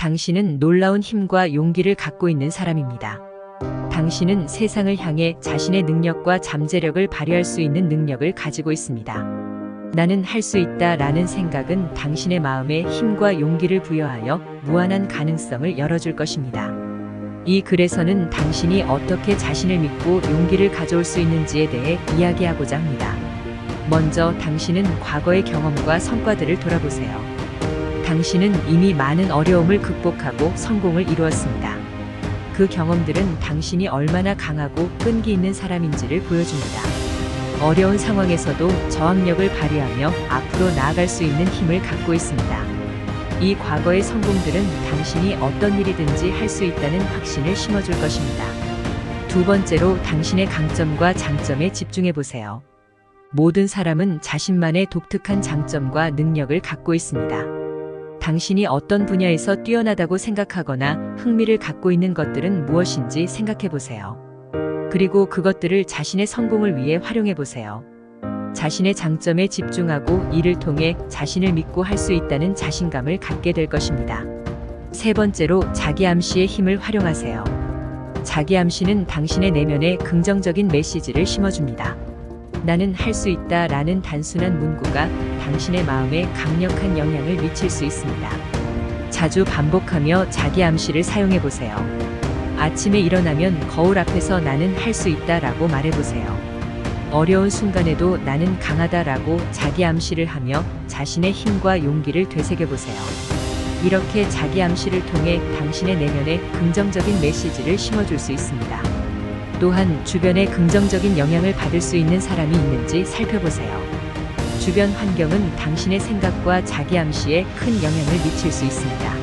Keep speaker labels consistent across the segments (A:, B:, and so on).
A: 당신은 놀라운 힘과 용기를 갖고 있는 사람입니다. 당신은 세상을 향해 자신의 능력과 잠재력을 발휘할 수 있는 능력을 가지고 있습니다. 나는 할 수 있다 라는 생각은 당신의 마음에 힘과 용기를 부여하여 무한한 가능성을 열어줄 것입니다. 이 글에서는 당신이 어떻게 자신을 믿고 용기를 가져올 수 있는지에 대해 이야기하고자 합니다. 먼저 당신은 과거의 경험과 성과들을 돌아보세요. 당신은 이미 많은 어려움을 극복하고 성공을 이루었습니다. 그 경험들은 당신이 얼마나 강하고 끈기 있는 사람인지를 보여줍니다. 어려운 상황에서도 저항력을 발휘하며 앞으로 나아갈 수 있는 힘을 갖고 있습니다. 이 과거의 성공들은 당신이 어떤 일이든지 할 수 있다는 확신을 심어줄 것입니다. 두 번째로 당신의 강점과 장점에 집중해 보세요. 모든 사람은 자신만의 독특한 장점과 능력을 갖고 있습니다. 당신이 어떤 분야에서 뛰어나다고 생각하거나 흥미를 갖고 있는 것들은 무엇인지 생각해 보세요. 그리고 그것들을 자신의 성공을 위해 활용해 보세요. 자신의 장점에 집중하고 이를 통해 자신을 믿고 할 수 있다는 자신감을 갖게 될 것입니다. 세 번째로 자기 암시의 힘을 활용하세요. 자기 암시는 당신의 내면에 긍정적인 메시지를 심어줍니다. 나는 할 수 있다 라는 단순한 문구가 당신의 마음에 강력한 영향을 미칠 수 있습니다. 자주 반복하며 자기 암시를 사용해 보세요. 아침에 일어나면 거울 앞에서 나는 할 수 있다 라고 말해 보세요. 어려운 순간에도 나는 강하다 라고 자기 암시를 하며 자신의 힘과 용기를 되새겨 보세요. 이렇게 자기 암시를 통해 당신의 내면에 긍정적인 메시지를 심어줄 수 있습니다. 또한 주변에 긍정적인 영향을 받을 수 있는 사람이 있는지 살펴보세요. 주변 환경은 당신의 생각과 자기 암시에 큰 영향을 미칠 수 있습니다.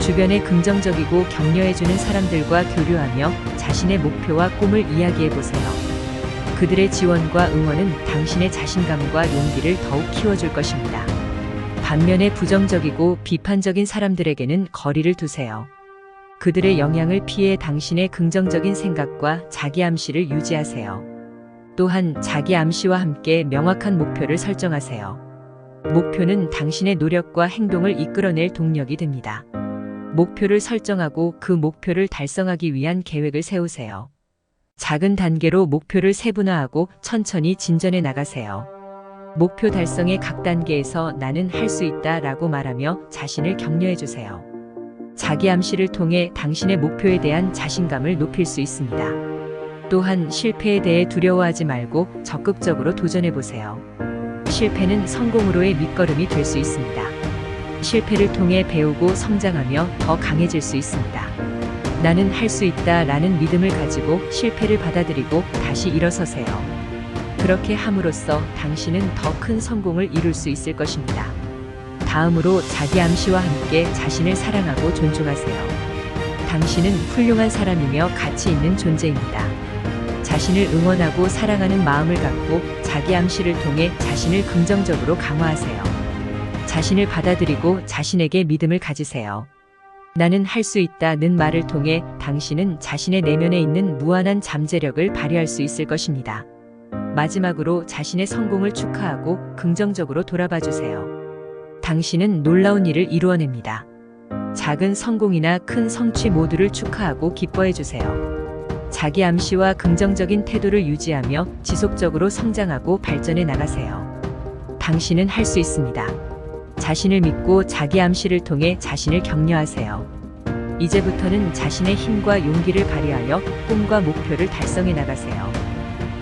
A: 주변에 긍정적이고 격려해주는 사람들과 교류하며 자신의 목표와 꿈을 이야기해 보세요. 그들의 지원과 응원은 당신의 자신감과 용기를 더욱 키워줄 것입니다. 반면에 부정적이고 비판적인 사람들에게는 거리를 두세요. 그들의 영향을 피해 당신의 긍정적인 생각과 자기 암시를 유지하세요. 또한 자기 암시와 함께 명확한 목표를 설정하세요. 목표는 당신의 노력과 행동을 이끌어낼 동력이 됩니다. 목표를 설정하고 그 목표를 달성하기 위한 계획을 세우세요. 작은 단계로 목표를 세분화하고 천천히 진전해 나가세요. 목표 달성의 각 단계에서 나는 할 수 있다 라고 말하며 자신을 격려해 주세요. 자기 암시를 통해 당신의 목표에 대한 자신감을 높일 수 있습니다. 또한 실패에 대해 두려워하지 말고 적극적으로 도전해 보세요. 실패는 성공으로의 밑거름이 될 수 있습니다. 실패를 통해 배우고 성장하며 더 강해질 수 있습니다. 나는 할 수 있다 라는 믿음을 가지고 실패를 받아들이고 다시 일어서세요. 그렇게 함으로써 당신은 더 큰 성공을 이룰 수 있을 것입니다. 다음으로 자기 암시와 함께 자신을 사랑하고 존중하세요. 당신은 훌륭한 사람이며 가치 있는 존재입니다. 자신을 응원하고 사랑하는 마음을 갖고 자기 암시를 통해 자신을 긍정적으로 강화하세요. 자신을 받아들이고 자신에게 믿음을 가지세요. 나는 할 수 있다는 말을 통해 당신은 자신의 내면에 있는 무한한 잠재력을 발휘할 수 있을 것입니다. 마지막으로 자신의 성공을 축하하고 긍정적으로 돌아봐 주세요. 당신은 놀라운 일을 이루어냅니다. 작은 성공이나 큰 성취 모두를 축하하고 기뻐해 주세요. 자기 암시와 긍정적인 태도를 유지하며 지속적으로 성장하고 발전해 나가세요. 당신은 할 수 있습니다. 자신을 믿고 자기 암시를 통해 자신을 격려하세요. 이제부터는 자신의 힘과 용기를 발휘하여 꿈과 목표를 달성해 나가세요.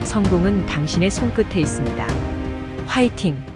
A: 성공은 당신의 손끝에 있습니다. 화이팅!